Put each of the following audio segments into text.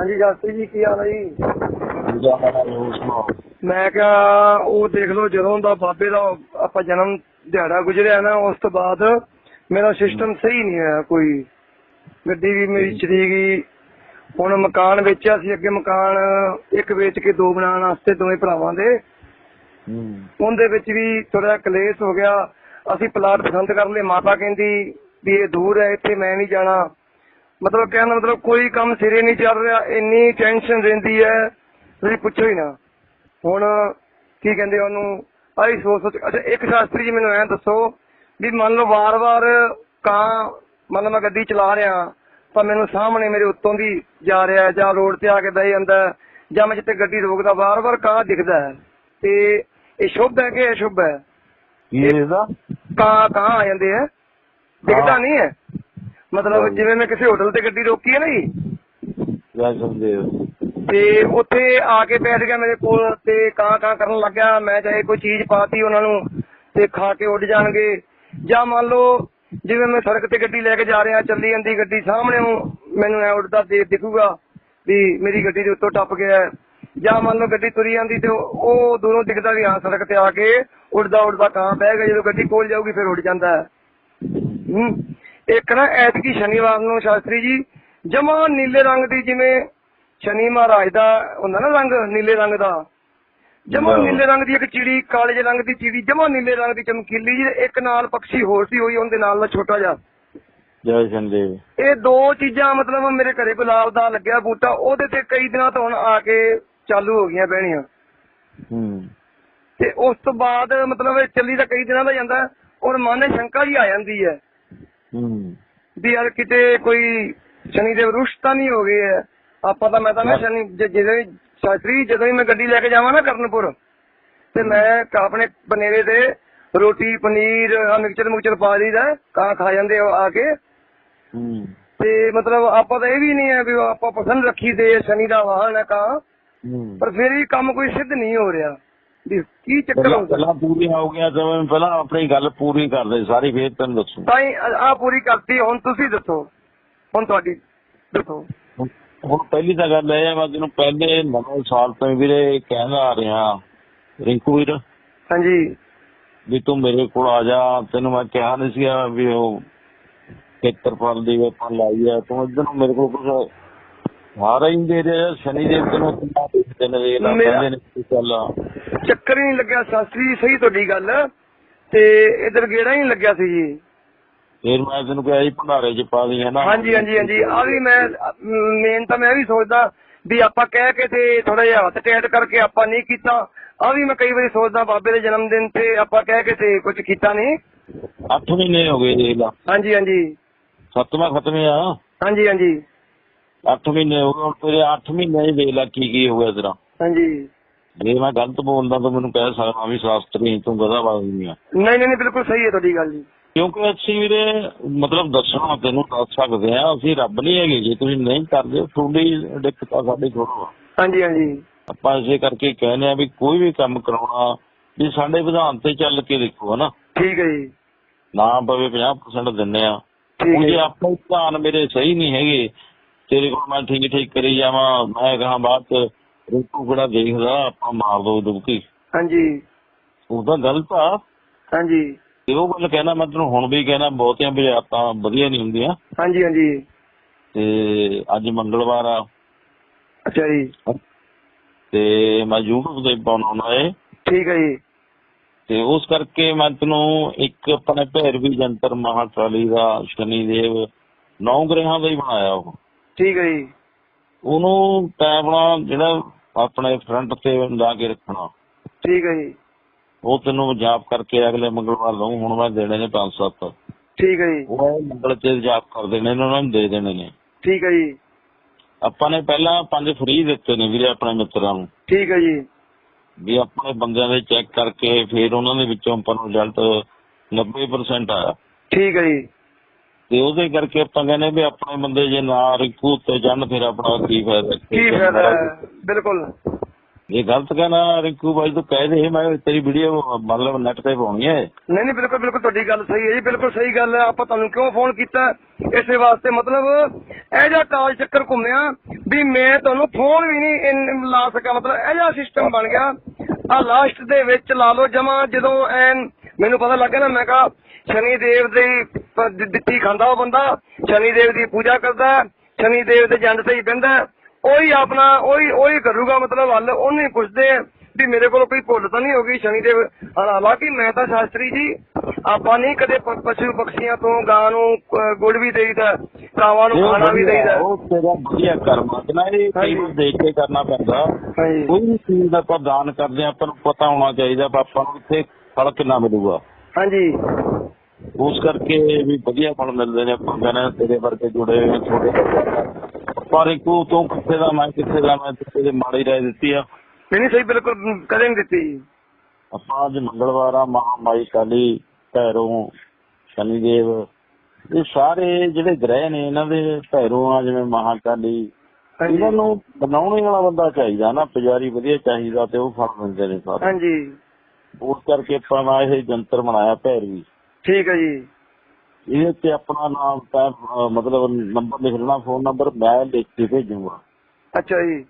ਹਾਂਜੀ ਜਾਸਤੀ ਜੀ ਕੀ ਹਾਲ ਹੈ ਜੀ? ਮੈਂ ਕਿਹਾ ਉਹ ਦੇਖ ਲਓ ਜਦੋਂ ਦਾ ਬਾਬੇ ਦਾ ਆਪਾਂ ਜਨਮ ਦਿਹਾੜਾ ਗੁਜ਼ਰਿਆ ਨਾ ਉਸ ਤੋਂ ਬਾਅਦ ਮੇਰਾ ਸਿਸਟਮ ਸਹੀ ਨਹੀਂ ਹੋਇਆ ਕੋਈ। ਗੱਡੀ ਵੀ ਮੇਰੀ ਚਲੀ ਗਈ। ਹੁਣ ਮਕਾਨ ਵੇਚਿਆ ਸੀ ਅੱਗੇ ਮਕਾਨ ਇੱਕ ਵੇਚ ਕੇ ਦੋ ਬਣਾਉਣ ਵਾਸਤੇ ਦੋਵੇਂ ਭਰਾਵਾਂ ਦੇ। ਹੂੰ। ਉਹਦੇ ਵਿੱਚ ਵੀ ਥੋੜਾ ਕਲੇਸ਼ ਹੋ ਗਿਆ। ਅਸੀਂ ਪਲਾਟ ਪਸੰਦ ਕਰ ਲਏ। ਮਾਤਾ ਕਹਿੰਦੀ ਵੀ ਇਹ ਦੂਰ ਹੈ ਇੱਥੇ ਮੈਂ ਨਹੀਂ ਜਾਣਾ। ਮਤਲਬ ਕਹਿਣ ਦਾ ਮਤਲਬ ਕੋਈ ਕੰਮ ਸਿਰੇ ਨਹੀਂ ਚੱਲ ਰਿਹਾ ਇੰਨੀ ਟੈਨਸ਼ਨ ਰਹਿੰਦੀ ਹੈ। ਤੁਸੀਂ ਪੁੱਛੋ ਹੀ ਨਾ। ਹੁਣ ਕੀ ਕਹਿੰਦੇ ਉਹਨੂੰ? ਆਈ ਸੋਚ ਸੋਚ ਅੱਛਾ ਇੱਕ ਸ਼ਾਸਤਰੀ ਜੀ ਮੈਨੂੰ ਐਂ ਦੱਸੋ ਵੀ ਮੰਨ ਲਓ ਵਾਰ-ਵਾਰ ਕਾਂ ਮੰਨ ਲਓ ਮੈਂ ਗੱਡੀ ਚਲਾ ਰਿਹਾ ਤਾਂ ਮੈਨੂੰ ਸਾਹਮਣੇ ਮੇਰੇ ਉੱਤੋਂ ਦੀ ਜਾ ਰਿਹਾ ਜਾਂ ਰੋਡ ਤੇ ਆ ਕੇ ਬਹਿ ਜਾਂਦਾ ਜਾਂ ਮੈਂ ਜਿੱਥੇ ਗੱਡੀ ਰੋਕਦਾ ਵਾਰ-ਵਾਰ ਕਾਂ ਦਿਖਦਾ ਹੈ। ਤੇ ਇਹ ਸ਼ੁਭ ਹੈ ਕਿ ਅਸ਼ੁਭ ਹੈ? ਕੀ ਇਹਦਾ? ਕਾਂ ਕਾਂ ਆ ਜਾਂਦੇ ਹੈ। ਦਿਖਦਾ। ਨਹੀਂ ਹੈ। ਮਤਲਬ। ਜਿਵੇਂ ਮੈਂ ਕਿਸੇ ਹੋਟਲ ਤੇ ਗੱਡੀ ਰੋਕੀ ਹੈ ਨਾ ਜੀ ਕਿਆ ਸਮਝਦੇ ਹੋ। ਤੇ ਉੱਥੇ ਆ ਕੇ ਬੈਠ ਗਿਆ ਮੇਰੇ ਕੋਲ ਤੇ ਕਾਂ ਕਾਂ ਕਰਨ ਲੱਗ ਗਿਆ। ਮੈਂ ਚਾਹੇ ਕੋਈ ਚੀਜ਼ ਪਾਤੀ ਉਹਨਾਂ ਨੂੰ ਤੇ ਖਾ ਕੇ ਉੱਡ ਜਾਣਗੇ। ਜਾਂ ਮੰਨ ਲਓ ਜਿਵੇਂ ਮੈਂ ਸੜਕ ਤੇ ਗੱਡੀ ਲੈ ਕੇ ਜਾ ਰਿਹਾ ਚੱਲੀ ਜਾਂਦੀ ਗੱਡੀ ਸਾਹਮਣੇ ਮੈਨੂੰ ਐ ਉੱਡਦਾ ਦੇ ਦਿਖੂਗਾ ਵੀ ਮੇਰੀ ਗੱਡੀ ਦੇ ਉੱਤੋਂ ਟੱਪ ਗਿਆ। ਜਾਂ ਮੰਨ ਲਓ ਗੱਡੀ ਤੁਰੀ ਜਾਂਦੀ ਤੇ ਉਹ ਦੂਰੋਂ ਦਿਖਦਾ ਵੀ ਹਾਂ ਸੜਕ ਤੇ ਆ ਕੇ ਉੱਡਦਾ ਉੱਡਦਾ ਕਾਂ ਬਹਿ ਗਿਆ। ਜਦੋਂ ਗੱਡੀ ਕੋਲ ਜਾਊਗੀ ਫਿਰ ਉੱਡ ਜਾਂਦਾ। ਹੂੰ। ਇੱਕ ਨਾ ਐਤਕੀ ਸ਼ਨੀਵਾਰ ਨੂੰ ਸ਼ਾਸਤਰੀ ਜੀ ਜਮਾ ਨੀਲੇ ਰੰਗ ਦੀ ਜਿਵੇਂ ਸ਼ਨੀ ਮਹਾਰਾਜ ਦਾ ਹੁੰਦਾ ਨਾ ਰੰਗ ਨੀਲੇ ਰੰਗ ਦਾ। ਜਮਾ। ਨੀਲੇ ਰੰਗ ਦੀ ਇੱਕ ਚਿੜੀ ਕਾਲੇ ਜਿਹੇ ਰੰਗ ਦੀ ਚਿੜੀ ਜਮਾ ਨੀਲੇ ਰੰਗ ਦੀ ਚਮਕੀਲੀ ਜੀ ਇੱਕ ਨਾਲ ਪੰਛੀ ਹੋਰ ਸੀ ਹੋਈ ਉਹਦੇ ਨਾਲ ਦਾ ਛੋਟਾ ਜਿਹਾ। ਜੈ ਸੰਦੇਵ ਇਹ ਦੋ ਚੀਜ਼ਾਂ ਮਤਲਬ ਮੇਰੇ ਘਰੇ ਗੁਲਾਬ ਦਾ ਲੱਗਿਆ ਬੂਟਾ ਉਹਦੇ ਤੇ ਕਈ ਦਿਨਾਂ ਤੋਂ ਹੁਣ ਆ ਕੇ ਚਾਲੂ ਹੋ ਗਈਆਂ ਬਹਿਣੀਆਂ ਹੂੰ। ਤੇ ਉਸ ਤੋਂ ਬਾਅਦ ਮਤਲਬ ਇਹ ਚੱਲੀ ਤਾਂ ਕਈ ਦਿਨਾਂ ਦਾ ਜਾਂਦਾ ਔਰ ਮਨ ਸ਼ੰਕਾ ਜੀ ਆ ਜਾਂਦੀ ਹੂੰ। ਵੀ ਯਾਰ ਕਿਤੇ ਕੋਈ ਸ਼ਨੀ ਦੇ ਰੁਸ਼ ਤਾਂ ਨਹੀਂ ਹੋ ਗਏ ਹੈ ਆਪਾਂ ਤਾਂ ਮੈਂ ਤਾਂ ਨਾ ਸ਼ਨੀ ਜਦੋਂ ਵੀ ਸ਼ਾਸਤਰੀ ਜਦੋਂ ਵੀ ਮੈਂ ਗੱਡੀ ਲੈ ਕੇ ਜਾਵਾਂ ਨਾ ਕਰਨਪੁਰ ਤੇ ਮੈਂ ਆਪਣੇ ਬਨੇਰੇ ਤੇ ਰੋਟੀ ਪਨੀਰ ਆ ਮਿਕਚਰ ਮੁਕਚਰ ਪਾ ਲਈਦਾ ਕਾਂ ਖਾ ਜਾਂਦੇ ਆ ਆ ਕੇ। ਹੂੰ। ਤੇ ਮਤਲਬ ਆਪਾਂ ਤਾਂ ਇਹ ਵੀ ਨਹੀਂ ਹੈ ਵੀ ਆਪਾਂ ਪਸੰਦ ਰੱਖੀ ਦੇ ਸ਼ਨੀ ਦਾ ਵਾਹਨ ਹੈ ਕਾਂ। ਹੂੰ। ਪਰ ਫਿਰ ਵੀ ਕੰਮ ਕੋਈ ਸਿੱਧ ਨਹੀਂ ਹੋ ਰਿਹਾ। ਵੀ ਕੀ ਚੱਕਰ ਹੋ ਗਿਆ ਪੂਰੀਆਂ ਹੋ ਗਈਆਂ ਜਿਵੇਂ ਪਹਿਲਾਂ ਆਪਣੀ ਗੱਲ ਪੂਰੀ ਕਰਦੇ ਸਾਰੀ ਫੇਰ ਤੈਨੂੰ ਦੱਸੂ। ਤਾਂ ਆ ਪੂਰੀ ਕਰਤੀ ਹੁਣ ਤੁਸੀਂ ਦੱਸੋ। ਹੁਣ ਤੁਹਾਡੀ ਦੱਸੋ। ਹੁਣ ਪਹਿਲੀ ਤਾਂ ਗੱਲ ਇਹ ਹੈ ਮੈਂ ਤੈਨੂੰ ਪਹਿਲੇ ਨਵੇਂ ਸਾਲ ਤੋਂ ਵੀਰੇ ਕਹਿੰਦਾ ਆ ਰਿਹਾ ਰਿੰਕੂ ਵੀਰ। ਹਾਂਜੀ। ਵੀ ਤੂੰ ਮੇਰੇ ਕੋਲ ਆ ਜਾ ਤੈਨੂੰ ਮੈਂ ਕਿਹਾ ਨਹੀਂ ਸੀਗਾ ਵੀ ਉਹ ਖੇਤਰਫਲ ਦੀ ਵੇਪਨ ਲਾਈ ਆ ਤੂੰ ਇਧਰ ਮੇਰੇ ਕੋਲ ਕੁਝ ਹਾਰਾ ਹੀ ਦੇ ਰਿਹਾ ਸ਼ਨੀ ਦੇਵ ਤੈਨੂੰ ਕਿੰਨਾ ਦੇਖਦੇ ਨੇ ਵੇਖ ਲਾ ਮੇਰਾ- ਕਹਿੰਦੇ ਨੇ ਕਿ ਚੱਲ ਚੱਕਰ ਹੀ ਨਹੀਂ ਲੱਗਿਆ ਸ਼ਾਸਤਰੀ ਸਹੀ ਤੁਹਾਡੀ ਗੱਲ। ਤੇ ਇਧਰ ਗੇੜਾ ਹੀ ਨਹੀਂ ਲੱਗਿਆ ਸੀ ਜੀ। ਫੇਰ ਮੈਂ ਤੈਨੂੰ ਕਿਹਾ ਜੀ ਭੰਡਾਰੇ ਚ ਪਾ ਦੀ ਹੈ ਨਾ ਹਾਂਜੀ ਹਾਂਜੀ ਹਾਂਜੀ। ਆ ਵੀ ਮੈਂ ਮੇਨ ਤਾਂ ਮੈਂ ਵੀ ਸੋਚਦਾ ਵੀ ਆਪਾਂ ਕਹਿ ਕੇ ਤੇ ਥੋੜਾ ਜਿਹਾ ਹੱਥ ਟੈਟ ਕਰਕੇ ਆਪਾਂ ਨਹੀਂ ਕੀਤਾ। ਆ ਵੀ ਮੈਂ ਕਈ ਵਾਰੀ ਸੋਚਦਾ ਬਾਬੇ ਦੇ ਜਨਮ ਦਿਨ ਤੇ ਆਪਾਂ ਕਹਿ ਕੇ ਤੇ ਕੁਝ ਕੀਤਾ ਨਹੀਂ। 8 ਮਹੀਨੇ ਹੋ ਗਏ ਦੇਖ ਲਾ। ਹਾਂਜੀ ਹਾਂਜੀ। ਸੱਤਵਾਂ ਖਤਮ ਆ। ਹਾਂਜੀ ਹਾਂਜੀ। 8 ਮਹੀਨੇ ਹੋ ਗਏ ਹੁਣ ਤੇਰੇ 8 ਮਹੀਨੇ ਹੀ ਦੇਖ ਲਾ ਕੀ ਕੀ ਹੋ ਗਿਆ ਤੇਰਾ। ਹਾਂਜੀ। ਜੇ ਮੈਂ ਗਲਤ ਬੋਲਦਾ ਤਾਂ ਮੈਨੂੰ ਕਹਿ ਸਕਦਾ ਵੀ ਸ਼ਾਸਤਰੀ ਤੂੰ ਗਦਾ ਬਾਜ਼ੀ ਆ। ਨਹੀਂ ਨਹੀਂ ਨਹੀਂ ਬਿਲਕੁਲ ਸਹੀ ਹੈ ਤੁਹਾਡੀ ਗੱਲ ਜੀ। ਕਿਉਂਕਿ ਅਸੀਂ ਵੀਰੇ ਮਤਲਬ ਦੱਸਣਾ ਤੈਨੂੰ ਦੱਸ ਸਕਦੇ ਆ ਅਸੀਂ ਰੱਬ ਨਹੀਂ ਹੈਗੇ ਜੇ ਤੁਸੀਂ ਨਹੀਂ ਕਰਦੇ ਤੁਹਾਡੀ ਦਿੱਕਤ ਆ ਸਾਡੀ ਥੋੜੋ ਹਾਂਜੀ ਹਾਂਜੀ। ਆਪਾਂ ਇਸੇ ਕਰਕੇ ਕਹਿੰਦੇ ਆ ਵੀ ਕੋਈ ਵੀ ਕੰਮ ਕਰਾਉਣਾ ਵੀ ਸਾਡੇ ਵਿਧਾਨ ਤੇ ਚੱਲ ਕੇ ਦੇਖੋ ਹਨਾ। ਠੀਕ ਹੈ ਜੀ। ਨਾ ਪਵੇ 50% ਦਿੰਨੇ ਆ ਠੀਕ ਹੁਣ ਹੈ ਜੇ ਜੀ। ਆਪਣੇ ਵਿਧਾਨ ਮੇਰੇ ਸਹੀ ਨਹੀਂ ਹੈਗੇ ਤੇਰੇ ਕੋਲ ਮੈਂ ਠੀਕ ਠੀਕ ਕਰੀ ਜਾਵਾਂ ਮੈਂ ਕਹਾਂ ਬਾਅਦ ਚ ਰੂਪੂ ਕਿਹੜਾ ਦੇਖਦਾ ਆਪਾਂ ਮਾਰ ਦੋ ਦੁਬਕੀ। ਹਾਂਜੀ। ਉਹ ਤਾਂ ਗਲਤ ਆ। ਹਾਂਜੀ। ਤੇ ਉਹ ਗੱਲ ਕਹਿਣਾ ਮੈਂ ਤੈਨੂੰ ਹੁਣ ਵੀ ਕਹਿਣਾ ਬਹੁਤੀਆਂ ਬੁਝਾਰਤਾਂ ਵਧੀਆ ਨਹੀਂ ਹੁੰਦੀਆਂ। ਹਾਂਜੀ ਹਾਂਜੀ। ਤੇ ਅੱਜ ਮੰਗਲਵਾਰ ਆ। ਅੱਛਾ ਜੀ। ਤੇ ਮੈਂ YouTube ਤੇ ਪਾਉਣਾ ਏ ਠੀਕ ਹੈ ਜੀ। ਤੇ ਉਸ ਕਰਕੇ ਮੈਂ ਤੈਨੂੰ ਇੱਕ ਆਪਣੇ ਭੈਰਵੀ ਜੰਤਰ ਮਹਾਕਾਲੀ ਦਾ ਸ਼ਨੀ ਦੇਵ ਨੌ ਗ੍ਰਹਾਂ ਦਾ ਹੀ ਬਣਾਇਆ ਉਹ। ਠੀਕ ਹੈ ਜੀ। ਉਹਨੂੰ ਤੈਂ ਆਪਣਾ ਜਿਹੜਾ ਆਪਣੇ ਫਰੰਟ ਤੇ ਲਾ ਕੇ ਰੱਖਣਾ। ਠੀਕ ਹੈ ਜੀ। ਉਹ ਤੈਨੂੰ ਜਾਪ ਕਰਕੇ ਅਗਲੇ ਮੰਗਲਵਾਰ ਦਊਂ ਹੁਣ ਮੈਂ ਦੇਣੇ ਨੇ ਪੰਜ ਸੱਤ। ਠੀਕ ਹੈ ਜੀ। ਉਹ ਮੰਗਲ ਚ ਜਾਪ ਕਰ ਦੇਣੇ ਨੇ ਉਹਨਾਂ ਨੂੰ ਦੇ ਦੇਣੇ ਨੇ। ਠੀਕ ਹੈ ਜੀ। ਆਪਾਂ ਨੇ ਪਹਿਲਾਂ ਪੰਜ ਫ੍ਰੀ ਦਿੱਤੇ ਨੇ ਵੀਰੇ ਆਪਣੇ ਮਿੱਤਰਾਂ ਨੂੰ। ਠੀਕ ਹੈ ਜੀ। ਵੀ ਆਪਣੇ ਬੰਦਿਆਂ ਦੇ ਚੈੱਕ ਕਰਕੇ ਫਿਰ ਉਹਨਾਂ ਦੇ ਵਿੱਚੋਂ ਆਪਾਂ ਨੂੰ ਰਿਜ਼ਲਟ 90% ਆਇਆ। ਠੀਕ ਹੈ ਜੀ। ਤੇ ਉਹਦੇ ਕਰਕੇ ਆਪਾਂ ਕਹਿੰਦੇ ਵੀ ਆਪਣੇ ਬੰਦੇ ਜੇ ਨਾ ਰਿਕੂ ਤੇ ਜਾਣ ਫਿਰ ਆਪਣਾ ਕੀ ਫਾਇਦਾ ਕੀ ਫਾਇਦਾ? ਹੈ? ਬਿਲਕੁਲ। ਇਹ ਗਲਤ ਕਹਿਣਾ ਰਿੰਕੂ ਬਾਈ ਤੂੰ ਕਹਿ ਦੇ ਮੈਂ ਤੇਰੀ ਵੀਡੀਓ ਮਤਲਬ ਨੈਟ ਤੇ ਪਾਉਣੀ ਹੈ। ਨਹੀਂ ਨਹੀਂ ਬਿਲਕੁਲ ਬਿਲਕੁਲ ਤੁਹਾਡੀ ਗੱਲ ਸਹੀ ਹੈ ਜੀ ਬਿਲਕੁਲ ਸਹੀ ਗੱਲ ਹੈ। ਆਪਾਂ ਤੁਹਾਨੂੰ ਕਿਉਂ ਫੋਨ ਕੀਤਾ? ਇਸੇ ਵਾਸਤੇ ਮਤਲਬ ਇਹ ਜਿਹਾ ਕਾਲ ਚੱਕਰ ਘੁੰਮਿਆ ਵੀ ਮੈਂ ਤੁਹਾਨੂੰ ਫੋਨ ਵੀ ਨਹੀਂ ਇਨ- ਲਾ ਸਕਿਆ। ਮਤਲਬ ਇਹ ਜਿਹਾ ਸਿਸਟਮ ਬਣ ਗਿਆ। ਆ ਲਾਸਟ ਦੇ ਵਿੱਚ ਲਾ ਲਓ ਜਮਾ ਜਦੋਂ ਐਨ ਮੈਨੂੰ ਪਤਾ ਲੱਗਿਆ ਨਾ ਮੈਂ ਕਿਹਾ ਸ਼ਨੀ ਦੇਵ ਦਿ- ਦਿੱਤੀ ਖਾਂਦਾ ਉਹ ਬੰਦਾ। ਸ਼ਨੀ ਦੇਵ ਦੀ ਪੂਜਾ ਕਰਦਾ ਸ਼ਨੀ ਦੇਵ ਦੇ ਜੰਡ ਤੇ ਹੀ ਬਹਿੰਦਾ। ਉਹੀ ਆਪਣਾ ਉਹੀ ਉਹੀ ਕਰੂਗਾ ਮਤਲਬ ਹੱਲ ਉਹਨੇ ਪੁੱਛਦੇ ਵੀ ਮੇਰੇ ਕੋਲ ਕੋਈ ਭੁੱਲ ਤਾਂ ਨਹੀਂ ਹੋ ਗਈ ਸ਼ਨੀ ਦੇਵ। ਹਾਲਾਂਕਿ ਮੈਂ ਤਾਂ ਸ਼ਾਸਤਰੀ ਜੀ ਆਪਾਂ ਨਹੀਂ ਕਦੇ ਪਸ਼ੂ ਪਕਸ਼ੀਆਂ ਤੋਂ ਗਾਂ ਨੂੰ ਗੁੜ ਵੀ ਦੇਈਦਾ ਕਾਵਾਂ ਨੂੰ ਖਾਣਾ ਵੀ ਦੇਈਦਾ। ਉਹ ਤੇਰਾ ਵਧੀਆ ਕਰਮ ਆ। ਕਿ ਨਾ ਇਹ ਕਈ ਵਾਰ ਦੇਖ ਕੇ ਕਰਨਾ ਪੈਂਦਾ। ਕੋਈ ਵੀ ਚੀਜ਼ ਦਾ ਆਪਾਂ ਦਾਨ ਕਰਦੇ ਆਪਾਂ ਨੂੰ ਪਤਾ ਹੋਣਾ ਚਾਹੀਦਾ ਆਪਾਂ ਨੂੰ ਇੱਥੇ ਫਲ ਕਿੰਨਾ ਮਿਲੂਗਾ। ਹਾਂਜੀ। ਉਸ ਕਰਕੇ ਵੀ ਵਧੀਆ ਫਲ ਮਿਲਦੇ ਨੇ ਆਪਾਂ ਕਹਿੰਦੇ ਤੇਰੇ ਵਰਗੇ ਜੁੜੇ ਵਰਗੇ। ਪਰ ਇੱਕੋ ਤੂੰ ਕਿੱਥੇ ਦਾ ਮੈਂ ਕਿੱਥੇ ਦਾ ਮੈਂ ਕਿੱਥੇ ਦੇ ਮਾੜੀ ਰਾਏ ਦਿੱਤੀ ਆ। ਨਹੀਂ ਸਹੀ ਬਿਲਕੁਲ ਕਦੇ ਨਹੀਂ ਦਿੱਤੀ ਆਪਾਂ ਅੱਜ ਮੰਗਲਵਾਰ ਆ ਮਹਾਮਾਈ ਕਾਲੀ ਭੈਰੋ ਸ਼ਨੀਦੇਵ। ਇਹ ਸਾਰੇ ਜਿਹੜੇ ਗ੍ਰਹਿ ਨੇ ਇਹਨਾਂ ਦੇ ਭੈਰੋ ਆ ਜਿਵੇਂ ਮਹਾਕਾਲੀ। ਇਹਨਾਂ ਨੂੰ ਬਣਾਉਣੇ ਵਾਲਾ ਬੰਦਾ ਚਾਹੀਦਾ ਨਾ ਪੁਜਾਰੀ ਵਧੀਆ ਚਾਹੀਦਾ ਤੇ ਉਹ ਫਲ ਦਿੰਦੇ ਨੇ ਸਾਰੇ। ਹਾਂਜੀ। ਉਸ ਕਰਕੇ ਆਪਾਂ ਇਹ ਜੰਤਰ ਬਣਾਇਆ ਭੈਰਵੀ। ਠੀਕ ਹੈ ਜੀ। ਇਹਦੇ ਤੇ ਆਪਣਾ ਨਾਮ ਤਾਂ ਮਤਲਬ ਨੰਬਰ ਲਿਖ ਲੈਣਾ ਫੋਨ ਨੰਬਰ ਮੈਂ ਲਿਖ ਕੇ ਭੇਜੂਗਾ। ਅੱਛਾ ਜੀ।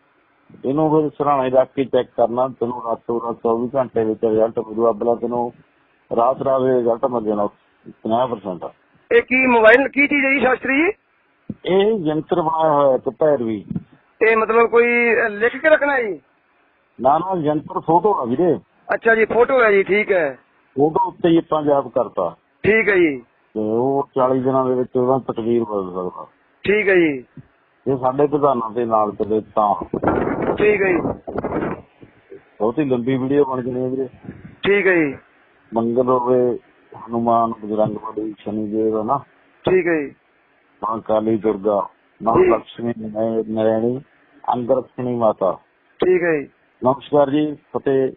ਇਹਨੂੰ ਫਿਰ ਸਰਾਣੇ ਰੱਖ ਕੇ ਚੈੱਕ ਕਰਨਾ ਤੈਨੂੰ ਰਾਤੋਂ ਰਾਤ 24 ਘੰਟੇ ਵਿੱਚ ਰਿਜ਼ਲਟ ਮਿਲੂਗਾ ਅਗਲਾ ਤੈਨੂੰ ਰਾਤ ਰਾਤ ਰਿਜ਼ਲਟ ਮਿਲ ਜਾਣਾ 50% ਇਹ ਕੀ ਮੋਬਾਈਲ ਕੀ ਚੀਜ਼ ਹੈ ਜੀ ਸ਼ਾਸਤਰੀ ਜੀ? ਇਹ ਯੰਤਰ ਬਣਾਇਆ ਹੋਇਆ ਇੱਕ ਭੈਰਵੀ। ਇਹ ਮਤਲਬ ਕੋਈ ਲਿਖ ਕੇ ਰੱਖਣਾ ਜੀ? ਨਾ ਨਾ ਯੰਤਰ ਫੋਟੋ ਆ ਵੀਰੇ। ਅੱਛਾ ਜੀ ਫੋਟੋ ਹੈ ਜੀ ਠੀਕ ਹੈ। ਫੋਟੋ ਉੱਤੇ ਹੀ ਆਪਾਂ ਜਾਪ ਕਰਤਾ। ਠੀਕ ਹੈ ਜੀ। ਤੇ ਉਹ 40 ਦਿਨਾਂ ਦੇ ਵਿੱਚ ਉਹਦਾ ਤਕਦੀਰ ਬਦਲ ਸਕਦਾ। ਠੀਕ ਹੈ ਜੀ। ਇਹ ਸਾਡੇ ਪ੍ਰਧਾਨਾਂ ਦੇ ਨਾਲ ਚੱਲੇ ਤਾਂ। ਠੀਕ ਹੈ ਜੀ। ਬਹੁਤੀ ਲੰਬੀ ਵੀਡੀਓ ਬਣ ਜਣੀ ਹੈ ਵੀਰੇ। ਠੀਕ ਹੈ ਜੀ। ਮੰਗਲ ਹੋਵੇ ਹਨੂਮਾਨ ਬਜਰੰਗ ਬਲੀ ਸ਼ਨੀ ਦੇਵ ਨਾ। ਠੀਕ ਹੈ ਜੀ। ਮਾਂ ਕਾਲੀ ਦੁਰਗਾ ਮਾਂ ਜੀ। ਲక్ష్ਮੀ ਨਰੈਣੀ ਅੰਗਰਖਣੀ ਮਾਤਾ। ਠੀਕ ਹੈ ਜੀ। ਨਮਸਕਾਰ ਜੀ ਫਤਿਹ।